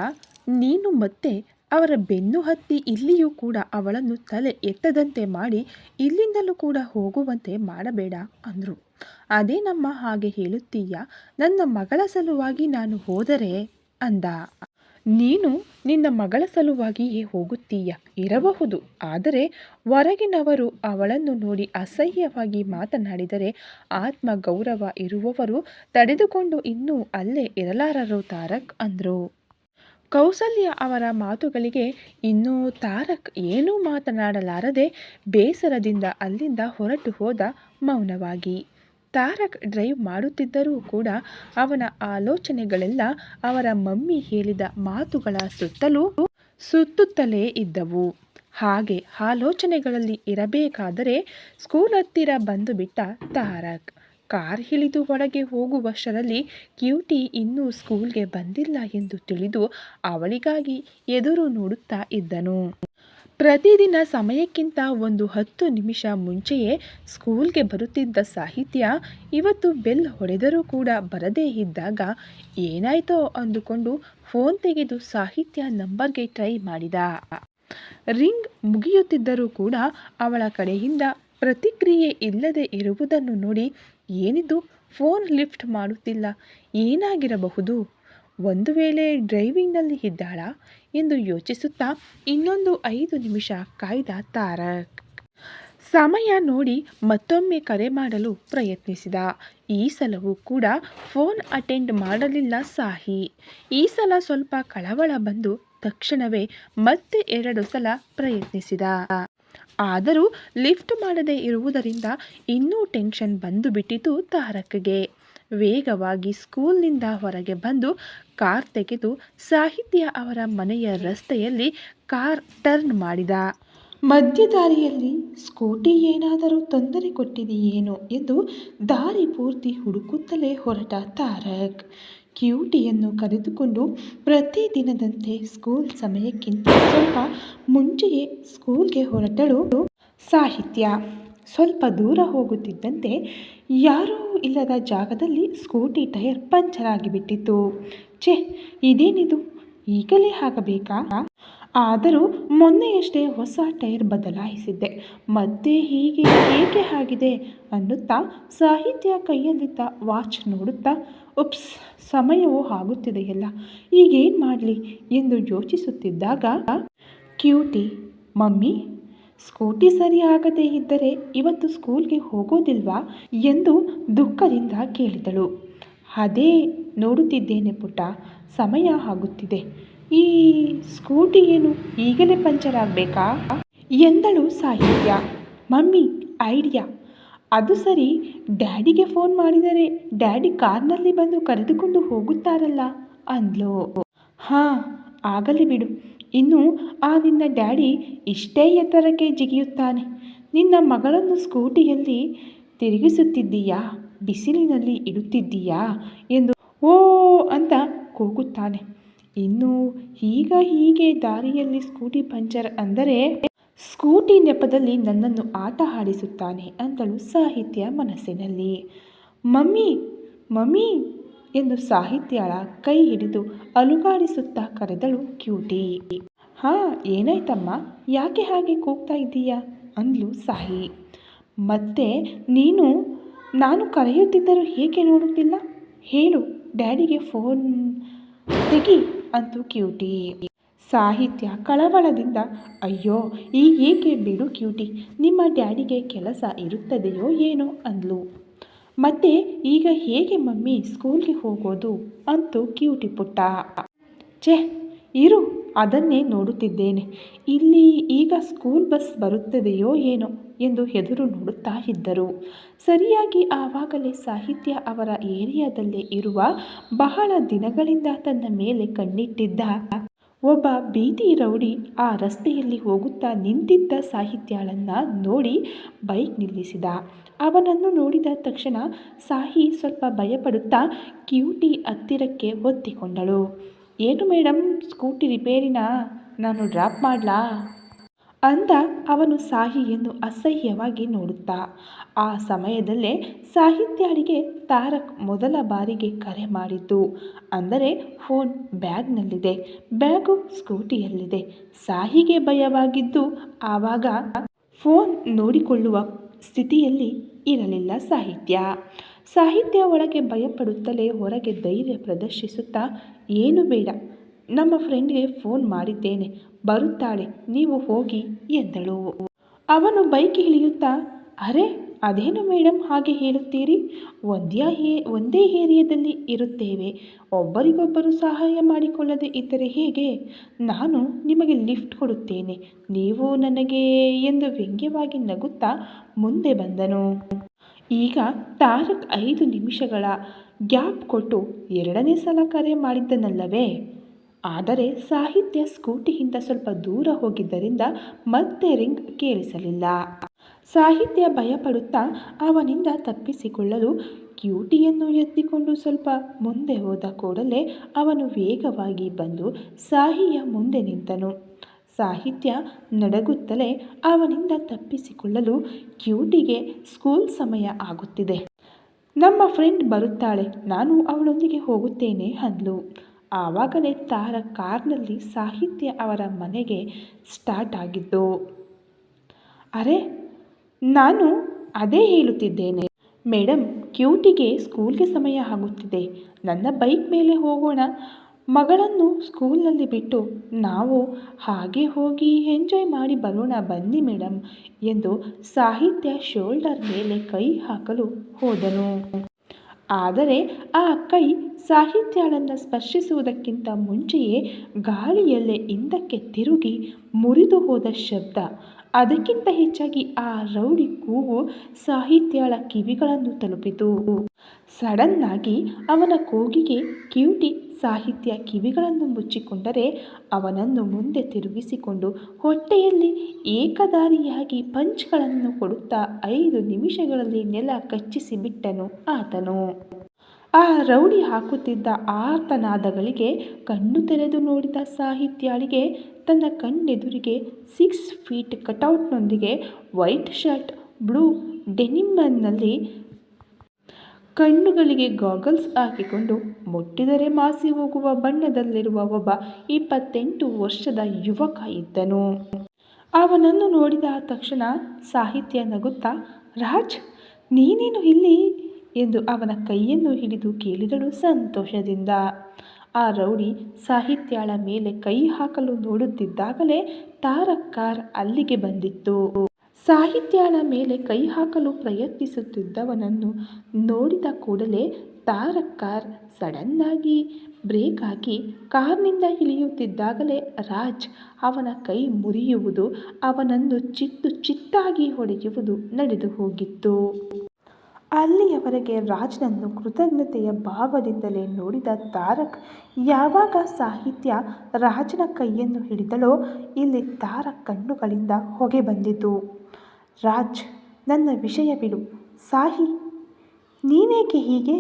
ನೀನು ಮತ್ತೆ ಅವರ ಬೆನ್ನು ಹತ್ತಿ ಇಲ್ಲಿಯೂ ಕೂಡ ಅವಳನ್ನು ತಲೆ ಎತ್ತದಂತೆ ಮಾಡಿ ಇಲ್ಲಿಂದಲೂ ಕೂಡ ಹೋಗುವಂತೆ ಮಾಡಬೇಡ ಅಂದರು. ಅದೇ ನಮ್ಮ ಹಾಗೆ ಹೇಳುತ್ತೀಯ? ನನ್ನ ಮಗಳ ಸಲುವಾಗಿ ನಾನು ಹೋದರೆ? ಅಂದ. ನೀನು ನಿನ್ನ ಮಗಳ ಸಲುವಾಗಿಯೇ ಹೋಗುತ್ತೀಯ? ಇರಬಹುದು. ಆದರೆ ಹೊರಗಿನವರು ಅವಳನ್ನು ನೋಡಿ ಅಸಹ್ಯವಾಗಿ ಮಾತನಾಡಿದರೆ ಆತ್ಮ ಗೌರವ ಇರುವವರು ತಡೆದುಕೊಂಡು ಇನ್ನೂ ಅಲ್ಲೇ ಇರಲಾರರು ತಾರಕ್ ಅಂದರು. ಕೌಸಲ್ಯ ಅವರ ಮಾತುಗಳಿಗೆ ಇನ್ನೂ ತಾರಕ್ ಏನೂ ಮಾತನಾಡಲಾರದೆ ಬೇಸರದಿಂದ ಅಲ್ಲಿಂದ ಹೊರಟು ಹೋದ ಮೌನವಾಗಿ. ತಾರಕ್ ಡ್ರೈವ್ ಮಾಡುತ್ತಿದ್ದರೂ ಕೂಡ ಅವನ ಆಲೋಚನೆಗಳೆಲ್ಲ ಅವರ ಮಮ್ಮಿ ಹೇಳಿದ ಮಾತುಗಳ ಸುತ್ತಲೂ ಸುತ್ತುತ್ತಲೇ ಇದ್ದವು. ಹಾಗೆ ಆಲೋಚನೆಗಳಲ್ಲಿ ಇರಬೇಕಾದರೆ ಸ್ಕೂಲ್ ಹತ್ತಿರ ಬಂದು ಬಿಟ್ಟ ತಾರಕ್. ಕಾರ್ ಹಿಳಿದು ಒಳಗೆ ಹೋಗುವಷ್ಟರಲ್ಲಿ ಕ್ಯೂಟಿ ಇನ್ನೂ ಸ್ಕೂಲ್ಗೆ ಬಂದಿಲ್ಲ ಎಂದು ತಿಳಿದು ಅವಳಿಗಾಗಿ ಎದುರು ನೋಡುತ್ತಾ ಇದ್ದನು. ಪ್ರತಿದಿನ ಸಮಯಕ್ಕಿಂತ ಒಂದು ಹತ್ತು ನಿಮಿಷ ಮುಂಚೆಯೇ ಸ್ಕೂಲ್ಗೆ ಬರುತ್ತಿದ್ದ ಸಾಹಿತ್ಯ ಇವತ್ತು ಬೆಲ್ ಹೊಡೆದರೂ ಕೂಡ ಬರದೇ ಇದ್ದಾಗ ಏನಾಯ್ತೋ ಅಂದುಕೊಂಡು ಫೋನ್ ತೆಗೆದು ಸಾಹಿತ್ಯ ನಂಬರ್ಗೆ ಟ್ರೈ ಮಾಡಿದ. ರಿಂಗ್ ಮುಗಿಯುತ್ತಿದ್ದರೂ ಕೂಡ ಅವಳ ಕಡೆಯಿಂದ ಪ್ರತಿಕ್ರಿಯೆ ಇಲ್ಲದೆ ಇರುವುದನ್ನು ನೋಡಿ ಏನಿದು? ಫೋನ್ ಲಿಫ್ಟ್ ಮಾಡುತ್ತಿಲ್ಲ. ಏನಾಗಿರಬಹುದು? ಒಂದು ವೇಳೆ ಡ್ರೈವಿಂಗ್ನಲ್ಲಿ ಇದ್ದಾಳಾ ಎಂದು ಯೋಚಿಸುತ್ತಾ ಇನ್ನೊಂದು ಐದು ನಿಮಿಷ ಕಾಯ್ದ ತಾರಕ್ ಸಮಯ ನೋಡಿ ಮತ್ತೊಮ್ಮೆ ಕರೆ ಮಾಡಲು ಪ್ರಯತ್ನಿಸಿದ. ಈ ಸಲವೂ ಕೂಡ ಫೋನ್ ಅಟೆಂಡ್ ಮಾಡಲಿಲ್ಲ ಸಾಹಿ. ಈ ಸಲ ಸ್ವಲ್ಪ ಕಳವಳ ಬಂದು ತಕ್ಷಣವೇ ಮತ್ತೆ ಎರಡು ಸಲ ಪ್ರಯತ್ನಿಸಿದ. ಆದರೂ ಲಿಫ್ಟ್ ಮಾಡದೇ ಇರುವುದರಿಂದ ಇನ್ನೂ ಟೆನ್ಷನ್ ಬಂದು ಬಿಟ್ಟಿತು ತಾರಕ್ಗೆ. ವೇಗವಾಗಿ ಸ್ಕೂಲ್ನಿಂದ ಹೊರಗೆ ಬಂದು ಕಾರ್ ತೆಗೆದು ಸಾಹಿತ್ಯ ಅವರ ಮನೆಯ ರಸ್ತೆಯಲ್ಲಿ ಕಾರ್ ಟರ್ನ್ ಮಾಡಿದ. ಮಧ್ಯದಾರಿಯಲ್ಲಿ ಸ್ಕೂಟಿ ಏನಾದರೂ ತೊಂದರೆ ಕೊಟ್ಟಿದೆಯೇನೋ ಎಂದು ದಾರಿ ಪೂರ್ತಿ ಹುಡುಕುತ್ತಲೇ ಹೊರಟ ತಾರಕ್. ಕ್ಯೂಟಿಯನ್ನು ಕರೆದುಕೊಂಡು ಪ್ರತಿದಿನದಂತೆ ಸ್ಕೂಲ್ ಸಮಯಕ್ಕಿಂತ ಸ್ವಲ್ಪ ಮುಂಚೆಯೇ ಸ್ಕೂಲ್ಗೆ ಹೊರಟಳು ಸಾಹಿತ್ಯ. ಸ್ವಲ್ಪ ದೂರ ಹೋಗುತ್ತಿದ್ದಂತೆ ಯಾರೂ ಇಲ್ಲದ ಜಾಗದಲ್ಲಿ ಸ್ಕೂಟಿ ಟೈರ್ ಪಂಚರ್ ಆಗಿಬಿಟ್ಟಿತ್ತು. ಛೇ, ಇದೇನಿದು? ಈಗಲೇ ಆಗಬೇಕಾ ಆದರೂ ಮೊನ್ನೆಯಷ್ಟೇ ಹೊಸ ಟೈರ್ ಬದಲಾಯಿಸಿದ್ದೆ. ಮತ್ತೆ ಹೀಗೆ ಏಕೆ ಆಗಿದೆ ಅನ್ನುತ್ತಾ ಸಾಹಿತ್ಯ ಕೈಯಲ್ಲಿದ್ದ ವಾಚ್ ನೋಡುತ್ತಾ, ಉಪ್ಸ್, ಸಮಯವೂ ಆಗುತ್ತಿದೆಯಲ್ಲ. ಈಗೇನು ಮಾಡಲಿ? ಎಂದು ಯೋಚಿಸುತ್ತಿದ್ದಾಗ, ಕ್ಯೂಟಿ, ಮಮ್ಮಿ ಸ್ಕೂಟಿ ಸರಿ ಇದ್ದರೆ ಇವತ್ತು ಸ್ಕೂಲ್ಗೆ ಹೋಗೋದಿಲ್ವಾ ಎಂದು ದುಃಖದಿಂದ ಕೇಳಿದಳು. ಅದೇ ನೋಡುತ್ತಿದ್ದೇನೆ ಪುಟ್ಟ, ಸಮಯ ಆಗುತ್ತಿದೆ. ಈ ಸ್ಕೂಟಿ ಏನು ಈಗಲೇ ಪಂಚರ್ ಆಗಬೇಕಾ? ಎಂದಳು ಸಾಹಿತ್ಯ. Mummy, idea. ಅದು ಸರಿ, ಡ್ಯಾಡಿಗೆ ಫೋನ್ ಮಾಡಿದರೆ ಡ್ಯಾಡಿ ಕಾರ್ನಲ್ಲಿ ಬಂದು ಕರೆದುಕೊಂಡು ಹೋಗುತ್ತಾರಲ್ಲ, ಅಂದ್ಲು. ಹಾಂ, ಆಗಲಿ ಬಿಡು. ಇನ್ನು ಆ ನಿನ್ನ ಡ್ಯಾಡಿ ಇಷ್ಟೇ ಎತ್ತರಕ್ಕೆ ಜಿಗಿಯುತ್ತಾನೆ. ನಿನ್ನ ಮಗಳನ್ನು ಸ್ಕೂಟಿಯಲ್ಲಿ ತಿರುಗಿಸುತ್ತಿದ್ದೀಯಾ? ಬಿಸಿಲಿನಲ್ಲಿ ಇಡುತ್ತಿದ್ದೀಯಾ? ಎಂದು ಓ ಅಂತ ಕೂಗುತ್ತಾನೆ. ಇನ್ನು ಈಗ ಹೀಗೆ ದಾರಿಯಲ್ಲಿ ಸ್ಕೂಟಿ ಪಂಚರ್ ಅಂದರೆ ಸ್ಕೂಟಿ ನೆಪದಲ್ಲಿ ನನ್ನನ್ನು ಆಟ ಆಡಿಸುತ್ತಾನೆ ಅಂತಳು ಸಾಹಿತ್ಯ ಮನಸ್ಸಿನಲ್ಲಿ. ಮಮ್ಮಿ ಮಮ್ಮಿ ಎಂದು ಸಾಹಿತ್ಯಳ ಕೈ ಹಿಡಿದು ಅಲುಗಾಡಿಸುತ್ತಾ ಕರೆದಳು ಕ್ಯೂಟಿ. ಹಾ, ಏನಾಯ್ತಮ್ಮ? ಯಾಕೆ ಹಾಗೆ ಕೂಗ್ತಾ ಇದ್ದೀಯಾ? ಅಂದ್ಲು ಸಾಹಿ. ಮತ್ತೆ ನೀನು, ನಾನು ಕರೆಯುತ್ತಿದ್ದರೂ ಏಕೆ ನೋಡುತ್ತಿಲ್ಲ? ಹೇಳು, ಡ್ಯಾಡಿಗೆ ಫೋನ್ ತೆಗಿ, ಅಂತೂ ಕ್ಯೂಟಿ. ಸಾಹಿತ್ಯ ಕಳವಳದಿಂದ, ಅಯ್ಯೋ, ಈ ಏಕೆ ಬಿಡು ಕ್ಯೂಟಿ? ನಿಮ್ಮ ಡ್ಯಾಡಿಗೆ ಕೆಲಸ ಇರುತ್ತದೆಯೋ ಏನೋ ಅಂದ್ಲು. ಮತ್ತೆ ಈಗ ಹೇಗೆ ಮಮ್ಮಿ ಸ್ಕೂಲ್ಗೆ ಹೋಗೋದು ಅಂತೂ ಕ್ಯೂಟಿ ಪುಟ್ಟ. ಛೇ, ಇರು, ಅದನ್ನೇ ನೋಡುತ್ತಿದ್ದೇನೆ. ಇಲ್ಲಿ ಈಗ ಸ್ಕೂಲ್ ಬಸ್ ಬರುತ್ತದೆಯೋ ಏನೋ ಎಂದು ಎದುರು ನೋಡುತ್ತಾ ಇದ್ದರು. ಸರಿಯಾಗಿ ಆವಾಗಲೇ ಸಾಹಿತ್ಯ ಅವರ ಏರಿಯಾದಲ್ಲೇ ಇರುವ ಬಹಳ ದಿನಗಳಿಂದ ತನ್ನ ಮೇಲೆ ಕಣ್ಣಿಟ್ಟಿದ್ದ ಒಬ್ಬ ಬೀದಿ ರೌಡಿ ಆ ರಸ್ತೆಯಲ್ಲಿ ಹೋಗುತ್ತಾ ನಿಂತಿದ್ದ ಸಾಹಿತ್ಯಾಳನ್ನು ನೋಡಿ ಬೈಕ್ ನಿಲ್ಲಿಸಿದ. ಅವನನ್ನು ನೋಡಿದ ತಕ್ಷಣ ಸಾಹಿ ಸ್ವಲ್ಪ ಭಯಪಡುತ್ತಾ ಕ್ಯೂಟಿ ಹತ್ತಿರಕ್ಕೆ ಒತ್ತಿಕೊಂಡಳು. ಏನು ಮೇಡಮ್ ಸ್ಕೂಟಿ ರಿಪೇರಿನಾ? ನಾನು ಡ್ರಾಪ್ ಮಾಡಲಾ? ಅಂದ ಅವನು ಸಾಹಿಯನ್ನು ಅಸಹ್ಯವಾಗಿ ನೋಡುತ್ತಾ, ಆ ಸಮಯದಲ್ಲೇ ಸಾಹಿತ್ಯಾಳಿಗೆ ತಾರಕ್ ಮೊದಲ ಬಾರಿಗೆ ಕರೆ ಮಾಡಿದ್ದು. ಅಂದರೆ ಫೋನ್ ಬ್ಯಾಗ್ನಲ್ಲಿದೆ, ಬ್ಯಾಗು ಸ್ಕೂಟಿಯಲ್ಲಿದೆ. ಸಾಹಿಗೆ ಭಯವಾಗಿದ್ದು ಆವಾಗ ಫೋನ್ ನೋಡಿಕೊಳ್ಳುವ ಸ್ಥಿತಿಯಲ್ಲಿ ಇರಲಿಲ್ಲ ಸಾಹಿತ್ಯ. ಸಾಹಿತ್ಯ ಒಳಗೆ ಭಯಪಡುತ್ತಲೇ ಹೊರಗೆ ಧೈರ್ಯ ಪ್ರದರ್ಶಿಸುತ್ತಾ, ಏನು ಬೇಡ ನಮ್ಮ ಫ್ರೆಂಡ್ಗೆ ಫೋನ್ ಮಾಡಿದ್ದೇನೆ. ಬರುತ್ತಾಳೆ. ನೀವು ಹೋಗಿ ಎಂದಳು ಅವನು ಬೈಕ್ ಇಳಿಯುತ್ತಾ, ಅರೆ, ಅದೇನು ಮೇಡಮ್ ಹಾಗೆ ಹೇಳುತ್ತೀರಿ? ಒಂದೇ ಹೇ, ಒಂದೇ ಏರಿಯಾದಲ್ಲಿ ಇರುತ್ತೇವೆ. ಒಬ್ಬರಿಗೊಬ್ಬರು ಸಹಾಯ ಮಾಡಿಕೊಳ್ಳದೆ ಇದ್ದರೆ ಹೇಗೆ? ನಾನು ನಿಮಗೆ ಲಿಫ್ಟ್ ಕೊಡುತ್ತೇನೆ. ನೀವು ನನಗೆ ಎಂದು ವ್ಯಂಗ್ಯವಾಗಿ ನಗುತ್ತಾ ಮುಂದೆ ಬಂದನು. ಈಗ ತಾರಕ್ ಐದು ನಿಮಿಷಗಳ ಗ್ಯಾಪ್ ಕೊಟ್ಟು ಎರಡನೇ ಸಲ ಕರೆ ಮಾಡಿದ್ದನಲ್ಲವೇ? ಆದರೆ ಸಾಹಿತ್ಯ ಸ್ಕೂಟಿಯಿಂದ ಸ್ವಲ್ಪ ದೂರ ಹೋಗಿದ್ದರಿಂದ ಮತ್ತೆ ರಿಂಗ್ ಕೇಳಿಸಲಿಲ್ಲ. ಸಾಹಿತ್ಯ ಭಯಪಡುತ್ತಾ ಅವನಿಂದ ತಪ್ಪಿಸಿಕೊಳ್ಳಲು ಕ್ಯೂಟಿಯನ್ನು ಎತ್ತಿಕೊಂಡು ಸ್ವಲ್ಪ ಮುಂದೆ ಹೋದ ಕೂಡಲೇ ಅವನು ವೇಗವಾಗಿ ಬಂದು ಸಾಹಿಯ ಮುಂದೆ ನಿಂತನು. ಸಾಹಿತ್ಯ ನಡಗುತ್ತಲೇ ಅವನಿಂದ ತಪ್ಪಿಸಿಕೊಳ್ಳಲು ಕ್ಯೂಟಿಗೆ ಸ್ಕೂಲ್ ಸಮಯ ಆಗುತ್ತಿದೆ. ನಮ್ಮ ಫ್ರೆಂಡ್ ಬರುತ್ತಾಳೆ, ನಾನು ಅವಳೊಂದಿಗೆ ಹೋಗುತ್ತೇನೆ ಅಂದ್ಲು. ಆವಾಗಲೇ ತಾರ ಕಾರ್ನಲ್ಲಿ ಸಾಹಿತ್ಯ ಅವರ ಮನೆಗೆ ಸ್ಟಾರ್ಟ್ ಆಗಿದ್ದು. ಅರೆ, ನಾನು ಅದೇ ಹೇಳುತ್ತಿದ್ದೇನೆ. ಮೇಡಮ್ ಕ್ಯೂಟಿಗೆ ಸ್ಕೂಲ್ಗೆ ಸಮಯ ಆಗುತ್ತಿದೆ. ನನ್ನ ಬೈಕ್ ಮೇಲೆ ಹೋಗೋಣ. ಮಗಳನ್ನು ಸ್ಕೂಲ್ನಲ್ಲಿ ಬಿಟ್ಟು ನಾವು ಹಾಗೆ ಹೋಗಿ ಎಂಜಾಯ್ ಮಾಡಿ ಬರೋಣ ಬನ್ನಿ ಮೇಡಮ್ ಎಂದು ಸಾಹಿತ್ಯ ಶೋಲ್ಡರ್ ಮೇಲೆ ಕೈ ಹಾಕಲು ಹೋದನು. ಆದರೆ ಆ ಕೈ ಸಾಹಿತ್ಯಾಳನ್ನು ಸ್ಪರ್ಶಿಸುವುದಕ್ಕಿಂತ ಮುಂಚೆಯೇ ಗಾಳಿಯಲ್ಲೇ ಹಿಂದಕ್ಕೆ ತಿರುಗಿ ಮುರಿದು ಹೋದ ಶಬ್ದ. ಅದಕ್ಕಿಂತ ಹೆಚ್ಚಾಗಿ ಆ ರೌಡಿ ಕೂಗು ಸಾಹಿತ್ಯಾಳ ಕಿವಿಗಳನ್ನು ತಲುಪಿತು. ಸಡನ್ನಾಗಿ ಅವನ ಕೂಗಿಗೆ ಕ್ಯೂಟಿ ಸಾಹಿತ್ಯ ಕಿವಿಗಳನ್ನು ಮುಚ್ಚಿಕೊಂಡರೆ ಅವನನ್ನು ಮುಂದೆ ತಿರುಗಿಸಿಕೊಂಡು ಹೊಟ್ಟೆಯಲ್ಲಿ ಏಕದಾರಿಯಾಗಿ ಪಂಚ್ಗಳನ್ನು ಕೊಡುತ್ತಾ ಐದು ನಿಮಿಷಗಳಲ್ಲಿ ನೆಲ ಕಚ್ಚಿಸಿಬಿಟ್ಟನು ಆತನು. ಆ ರೌಡಿ ಹಾಕುತ್ತಿದ್ದ ಆರ್ತನಾದಗಳಿಗೆ ಕಣ್ಣು ತೆರೆದು ನೋಡಿದ ಸಾಹಿತ್ಯಾಳಿಗೆ ತನ್ನ ಕಣ್ಣೆದುರಿಗೆ ಸಿಕ್ಸ್ ಫೀಟ್ ಕಟೌಟ್ನೊಂದಿಗೆ ವೈಟ್ ಶರ್ಟ್, ಬ್ಲೂ ಡೆನಿಮ್ಮನ್ನಲ್ಲಿ ಕಣ್ಣುಗಳಿಗೆ ಗಾಗಲ್ಸ್ ಹಾಕಿಕೊಂಡು ಮುಟ್ಟಿದರೆ ಮಾಸಿ ಹೋಗುವ ಬಣ್ಣದಲ್ಲಿರುವ ಒಬ್ಬ ಇಪ್ಪತ್ತೆಂಟು ವರ್ಷದ ಯುವಕ ಇದ್ದನು. ಅವನನ್ನು ನೋಡಿದ ತಕ್ಷಣ ಸಾಹಿತ್ಯ ನಗುತ್ತಾ, ರಾಜ್, ನೀನೇನು ಇಲ್ಲಿ? ಎಂದು ಅವನ ಕೈಯನ್ನು ಹಿಡಿದು ಕೇಳಿದಳು ಸಂತೋಷದಿಂದ. ಆ ರೌಡಿ ಸಾಹಿತ್ಯಾಳ ಮೇಲೆ ಕೈ ಹಾಕಲು ನೋಡುತ್ತಿದ್ದಾಗಲೇ ತಾರಕ್ಕಾರ್ ಅಲ್ಲಿಗೆ ಬಂದಿತ್ತು. ಸಾಹಿತ್ಯಾಳ ಮೇಲೆ ಕೈ ಹಾಕಲು ಪ್ರಯತ್ನಿಸುತ್ತಿದ್ದವನನ್ನು ನೋಡಿದ ಕೂಡಲೇ ತಾರಕ್ ಕಾರ್ ಸಡನ್ನಾಗಿ ಬ್ರೇಕ್ ಹಾಕಿ ಕಾರ್ನಿಂದ ಇಳಿಯುತ್ತಿದ್ದಾಗಲೇ ರಾಜ್ ಅವನ ಕೈ ಮುರಿಯುವುದು ಅವನನ್ನು ಚಿತ್ತು ಚಿತ್ತಾಗಿ ಹೊಡೆಯುವುದು ನಡೆದು ಹೋಗಿತ್ತು ಅಲ್ಲಿಯವರೆಗೆ ರಾಜ್ನನ್ನು ಕೃತಜ್ಞತೆಯ ಭಾವದಿಂದಲೇ ನೋಡಿದ ತಾರಕ್, ಯಾವಾಗ ಸಾಹಿತ್ಯ ರಾಜನ ಕೈಯನ್ನು ಹಿಡಿದಳೋ ಇಲ್ಲಿ ತಾರಕ್ ಕಣ್ಣುಗಳಿಂದ ಹೊಗೆ ಬಂದಿತು. ರಾಜ್, ನನ್ನ ವಿಷಯ ಬಿಡು. ಸಾಹಿ, ನೀನೇಕೆ ಹೀಗೆ?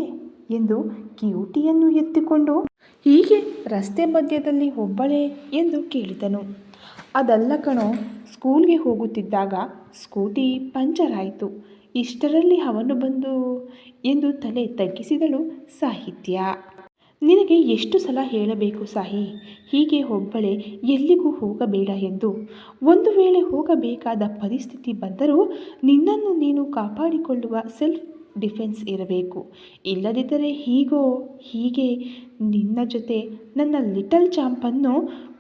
ಎಂದು ಕ್ಯೂಟಿಯನ್ನು ಎತ್ತಿಕೊಂಡು, ಹೀಗೆ ರಸ್ತೆ ಮಧ್ಯದಲ್ಲಿ ಒಬ್ಬಳೇ ಎಂದು ಕೇಳಿದನು. ಅದಲ್ಲ ಕಣೋ, ಸ್ಕೂಲ್ಗೆ ಹೋಗುತ್ತಿದ್ದಾಗ ಸ್ಕೂಟಿ ಪಂಚರ್ ಆಯಿತು. ಇಷ್ಟರಲ್ಲಿ ಅವನು ಬಂದು ಎಂದು ತಲೆ ತಗ್ಗಿಸಿದಳು ಸಾಹಿತ್ಯ. ನಿನಗೆ ಎಷ್ಟು ಸಲ ಹೇಳಬೇಕು ಸಾಹಿ? ಹೀಗೆ ಒಬ್ಬಳೆ ಎಲ್ಲಿಗೂ ಹೋಗಬೇಡ ಎಂದು. ಒಂದು ವೇಳೆ ಹೋಗಬೇಕಾದ ಪರಿಸ್ಥಿತಿ ಬಂದರೂ ನಿನ್ನನ್ನು ನೀನು ಕಾಪಾಡಿಕೊಳ್ಳುವ ಸೆಲ್ಫ್ ಡಿಫೆನ್ಸ್ ಇರಬೇಕು. ಇಲ್ಲದಿದ್ದರೆ ಹೀಗೋ, ಹೀಗೆ ನಿನ್ನ ಜೊತೆ ನನ್ನ ಲಿಟಲ್ ಚಾಂಪನ್ನು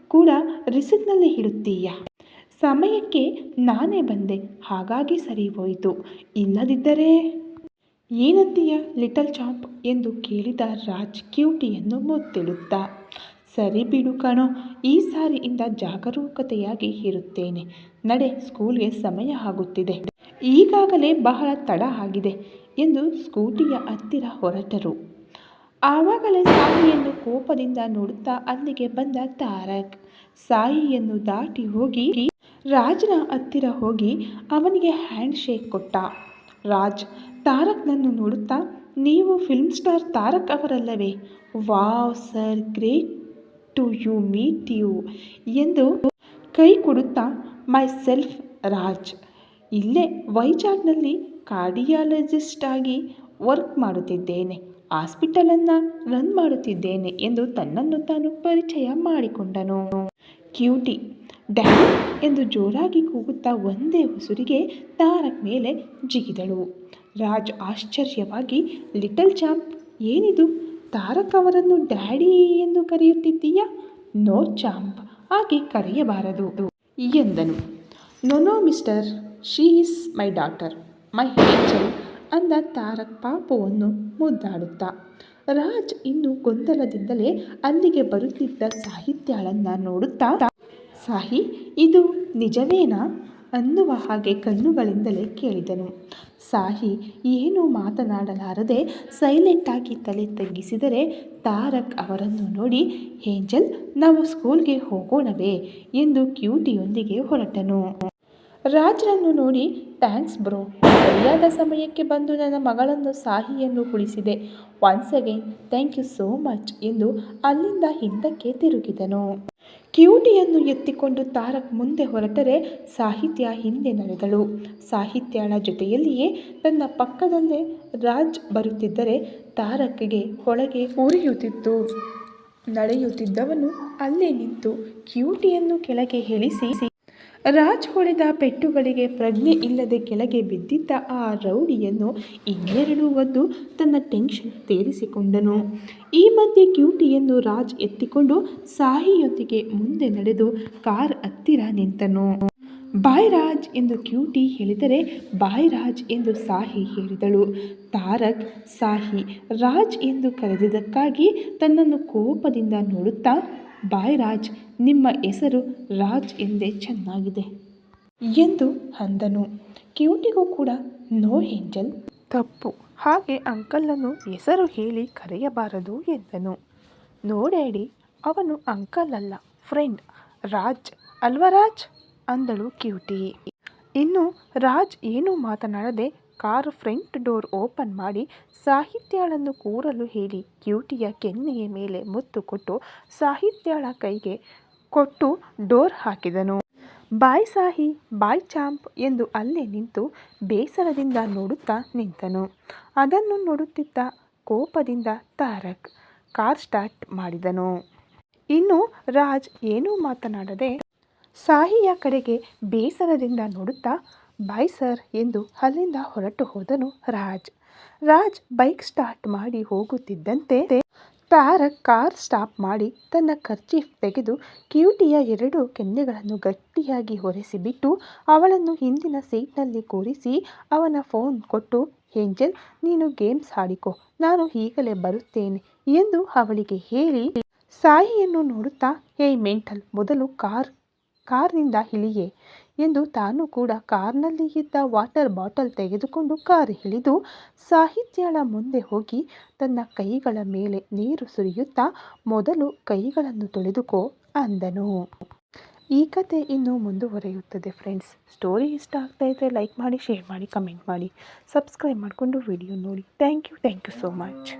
ಕೂಡ ರಿಸಿಕ್ನಲ್ಲಿ ಇಡುತ್ತೀಯ? ಸಮಯಕ್ಕೆ ನಾನೇ ಬಂದೆ, ಹಾಗಾಗಿ ಸರಿ ಹೋಯಿತು ಇಲ್ಲದಿದ್ದರೆ? ಏನಂತೀಯ ಲಿಟಲ್ ಚಾಂಪ್ ಎಂದು ಕೇಳಿದ ರಾಜ್ ಕ್ಯೂಟಿಯನ್ನು ಮುತ್ತಿಡುತ್ತಾ ಸರಿ ಬಿಡು ಕಣೋ, ಈ ಸಾರಿಯಿಂದ ಜಾಗರೂಕತೆಯಾಗಿ ಇರುತ್ತೇನೆ. ನಡೆ, ಸ್ಕೂಲ್ಗೆ ಸಮಯ ಆಗುತ್ತಿದೆ. ಈಗಾಗಲೇ ಬಹಳ ತಡ ಆಗಿದೆ ಎಂದು ಸ್ಕೂಟಿಯ ಹತ್ತಿರ ಹೊರಟರು. ಆವಾಗಲೇ ಸಾಯಿಯನ್ನು ಕೋಪದಿಂದ ನೋಡುತ್ತಾ ಅಲ್ಲಿಗೆ ಬಂದ ತಾರಕ್. ಸಾಯಿಯನ್ನು ದಾಟಿ ಹೋಗಿ ರಾಜ್ನ ಹತ್ತಿರ ಹೋಗಿ ಅವನಿಗೆ ಹ್ಯಾಂಡ್ ಶೇಕ್ ಕೊಟ್ಟ. ರಾಜ್, ತಾರಕ್ನನ್ನು ನೋಡುತ್ತಾ, ನೀವು film star Tarak ಅವರಲ್ಲವೇ? Wow sir, great to you, meet you ಎಂದು ಕೈ ಕೊಡುತ್ತಾ ಮೈ ಸೆಲ್ಫ್ ರಾಜ್, ಇಲ್ಲೇ ವೈಜಾಗ್ನಲ್ಲಿ ಕಾರ್ಡಿಯಾಲಜಿಸ್ಟ್ ಆಗಿ ವರ್ಕ್ ಮಾಡುತ್ತಿದ್ದೇನೆ, ಹಾಸ್ಪಿಟಲನ್ನು ರನ್ ಮಾಡುತ್ತಿದ್ದೇನೆ ಎಂದು ತನ್ನನ್ನು ತಾನು ಪರಿಚಯ ಮಾಡಿಕೊಂಡನು. ಕ್ಯೂಟಿ ಡ್ಯಾಡಿ ಎಂದು ಜೋರಾಗಿ ಕೂಗುತ್ತಾ ಒಂದೇ ಉಸುರಿಗೆ ತಾರಕ್ ಮೇಲೆ ಜಿಗಿದಳು. ರಾಜ್ ಆಶ್ಚರ್ಯವಾಗಿ, ಲಿಟಲ್ ಚಾಂಪ್, ಏನಿದು? ತಾರಕ್ ಅವರನ್ನು ಡ್ಯಾಡಿ ಎಂದು ಕರೆಯುತ್ತಿದ್ದೀಯಾ? ನೋ ಚಾಂಪ್, ಹಾಗೆ ಕರೆಯಬಾರದು. ಎಂದನು. No no mister, she is my daughter, my angel ಅಂದ ತಾರಕ್ ಪಾಪವನ್ನು ಮುದ್ದಾಡುತ್ತಾ. ರಾಜ್ ಇನ್ನು ಗೊಂದಲದಿಂದಲೇ ಅಲ್ಲಿಗೆ ಬರುತ್ತಿದ್ದ ಸಾಹಿತ್ಯಗಳನ್ನು ನೋಡುತ್ತಾ ಸಾಹಿ, ಇದು ನಿಜವೇನಾ ಅನ್ನುವ ಹಾಗೆ ಕಣ್ಣುಗಳಿಂದಲೇ ಕೇಳಿದನು. ಸಾಹಿ ಏನೂ ಮಾತನಾಡಲಾರದೆ ಸೈಲೆಂಟಾಗಿ ತಲೆ ತಗ್ಗಿಸಿದರೆ ತಾರಕ್ ಅವರನ್ನು ನೋಡಿ, ಏಂಜಲ್, ನಾವು ಸ್ಕೂಲ್ಗೆ ಹೋಗೋಣವೇ? ಎಂದು ಕ್ಯೂಟಿಯೊಂದಿಗೆ ಹೊರಟನು. ರಾಜ್ರನ್ನು ನೋಡಿ, ಥ್ಯಾಂಕ್ಸ್ ಬ್ರೋ. ಸರಿಯಾದ ಸಮಯಕ್ಕೆ ಬಂದು ನನ್ನ ಮಗಳನ್ನು ಸಾಹಿಯನ್ನು ಉಳಿಸಿದೆ once again thank you so much ಎಂದು ಅಲ್ಲಿಂದ ಹಿಂದಕ್ಕೆ ತಿರುಗಿದನು. ಕ್ಯೂಟಿಯನ್ನು ಎತ್ತಿಕೊಂಡು ತಾರಕ್ ಮುಂದೆ ಹೊರಟರೆ ಸಾಹಿತ್ಯ ಹಿಂದೆ ನಡೆದಳು. ಸಾಹಿತ್ಯಳ ಜೊತೆಯಲ್ಲಿಯೇ ತನ್ನ ಪಕ್ಕದಲ್ಲೇ ರಾಜ್ ಬರುತ್ತಿದ್ದರೆ ತಾರಕ್ಗೆ ಒಳಗೆ ಉರಿಯುತ್ತಿತ್ತು. ನಡೆಯುತ್ತಿದ್ದವನು ಅಲ್ಲೇ ನಿಂತು ಕ್ಯೂಟಿಯನ್ನು ಕೆಳಗೆ ಇಳಿಸಿ ರಾಜ್ ಹೊಡೆದ ಪೆಟ್ಟುಗಳಿಗೆ ಪ್ರಜ್ಞೆ ಇಲ್ಲದೆ ಕೆಳಗೆ ಬಿದ್ದಿದ್ದ ಆ ರೌಡಿಯನ್ನು ಇನ್ನೆರಡು ಒದ್ದು ತನ್ನ ಟೆನ್ಷನ್ ತೇರಿಸಿಕೊಂಡನು. ಈ ಮಧ್ಯೆ ಕ್ಯೂಟಿಯನ್ನು ರಾಜ್ ಎತ್ತಿಕೊಂಡು ಸಾಹಿಯೊಂದಿಗೆ ಮುಂದೆ ನಡೆದು ಕಾರ್ ಹತ್ತಿರ ನಿಂತನು. ಬಾಯ್ ರಾಜ್ ಎಂದು ಕ್ಯೂಟಿ ಹೇಳಿದರೆ ಬಾಯ್ ರಾಜ್ ಎಂದು ಸಾಹಿ ಹೇಳಿದಳು. ತಾರಕ್, ಸಾಹಿ, ರಾಜ್ ಎಂದು ಕರೆದಿದ್ದಕ್ಕಾಗಿ ತನ್ನನ್ನು ಕೋಪದಿಂದ ನೋಡುತ್ತಾ ಬಾಯ್ ರಾಜ್ ನಿಮ್ಮ ಹೆಸರು ರಾಜ್ ಎಂದೇ ಚೆನ್ನಾಗಿದೆ ಎಂದು ಅಂದನು. ಕ್ಯೂಟಿಗೂ ಕೂಡ ನೋ ಏಂಜಲ್ ತಪ್ಪು. ಹಾಗೆ ಅಂಕಲನ್ನು ಹೆಸರು ಹೇಳಿ ಕರೆಯಬಾರದು ಎಂದನು. ನೋಡೇಡಿ, ಅವನು ಅಂಕಲ್ ಅಲ್ಲ ಫ್ರೆಂಡ್. ರಾಜ್ ಅಲ್ವಾ ರಾಜ್? ಅಂದಳು ಕ್ಯೂಟಿ. ಇನ್ನು ರಾಜ್ ಏನೂ ಮಾತನಾಡದೆ ಕಾರ್ ಫ್ರಂಟ್ ಡೋರ್ ಓಪನ್ ಮಾಡಿ ಸಾಹಿತ್ಯಳನ್ನು ಕೂರಲು ಹೇಳಿ ಕ್ಯೂಟಿಯ ಕೆನ್ನೆಯ ಮೇಲೆ ಮುತ್ತು ಕೊಟ್ಟು ಸಾಹಿತ್ಯಳ ಕೈಗೆ ಕೊಟ್ಟು ಡೋರ್ ಹಾಕಿದನು. ಬಾಯ್ ಸಾಹಿ, ಬಾಯ್ ಚಾಂಪ್ ಎಂದು ಅಲ್ಲೇ ನಿಂತು ಬೇಸರದಿಂದ ನೋಡುತ್ತಾ ನಿಂತನು. ಅದನ್ನು ನೋಡುತ್ತಿದ್ದ ಕೋಪದಿಂದ ತಾರಕ್ ಕಾರ್ ಸ್ಟಾರ್ಟ್ ಮಾಡಿದನು. ಇನ್ನು ರಾಜ್ ಏನೂ ಮಾತನಾಡದೆ ಸಾಹಿಯ ಕಡೆಗೆ ಬೇಸರದಿಂದ ನೋಡುತ್ತಾ, ಬಾಯ್ ಸರ್ ಎಂದು ಅಲ್ಲಿಂದ ಹೊರಟು ಹೋದನು ರಾಜ್. ರಾಜ್ ಬೈಕ್ ಸ್ಟಾರ್ಟ್ ಮಾಡಿ ಹೋಗುತ್ತಿದ್ದಂತೆ ತಾರಕ್ ಕಾರ್ ಸ್ಟಾಪ್ ಮಾಡಿ ತನ್ನ ಖರ್ಚೀಫ್ ತೆಗೆದು ಕ್ಯೂಟಿಯ ಎರಡು ಕೆನ್ನೆಗಳನ್ನು ಗಟ್ಟಿಯಾಗಿ ಹೊರೆಸಿಬಿಟ್ಟು ಅವಳನ್ನು ಹಿಂದಿನ ಸೀಟ್ನಲ್ಲಿ ಕೂರಿಸಿ ಅವನ ಫೋನ್ ಕೊಟ್ಟು, ಏಂಜಲ್, ನೀನು ಗೇಮ್ಸ್ ಆಡಿಕೋ, ನಾನು ಈಗಲೇ ಬರುತ್ತೇನೆ ಎಂದು ಅವಳಿಗೆ ಹೇಳಿ ಸಾಯಿಯನ್ನು ನೋಡುತ್ತಾ ಹೇ ಮೆಂಟಲ್, ಮೊದಲು ಕಾರ್, ಕಾರ್ನಿಂದ ಇಳಿಯೆ ಎಂದು ತಾನು ಕೂಡ ಕಾರ್ನಲ್ಲಿ ಇದ್ದ ವಾಟರ್ ಬಾಟಲ್ ತೆಗೆದುಕೊಂಡು ಕಾರ್ ಇಳಿದು ಸಾಹಿತ್ಯಳ ಮುಂದೆ ಹೋಗಿ ತನ್ನ ಕೈಗಳ ಮೇಲೆ ನೀರು ಸುರಿಯುತ್ತಾ ಮೊದಲು ಕೈಗಳನ್ನು ತೊಳೆದುಕೋ ಅಂದನು. ಈ ಕತೆ ಇನ್ನೂ ಮುಂದುವರೆಯುತ್ತದೆ ಫ್ರೆಂಡ್ಸ್. ಸ್ಟೋರಿ ಇಷ್ಟ ಆಗ್ತಾ ಇದ್ದರೆ ಲೈಕ್ ಮಾಡಿ, ಶೇರ್ ಮಾಡಿ, ಕಮೆಂಟ್ ಮಾಡಿ, ಸಬ್ಸ್ಕ್ರೈಬ್ ಮಾಡಿಕೊಂಡು ವಿಡಿಯೋ ನೋಡಿ. Thank you thank you so much.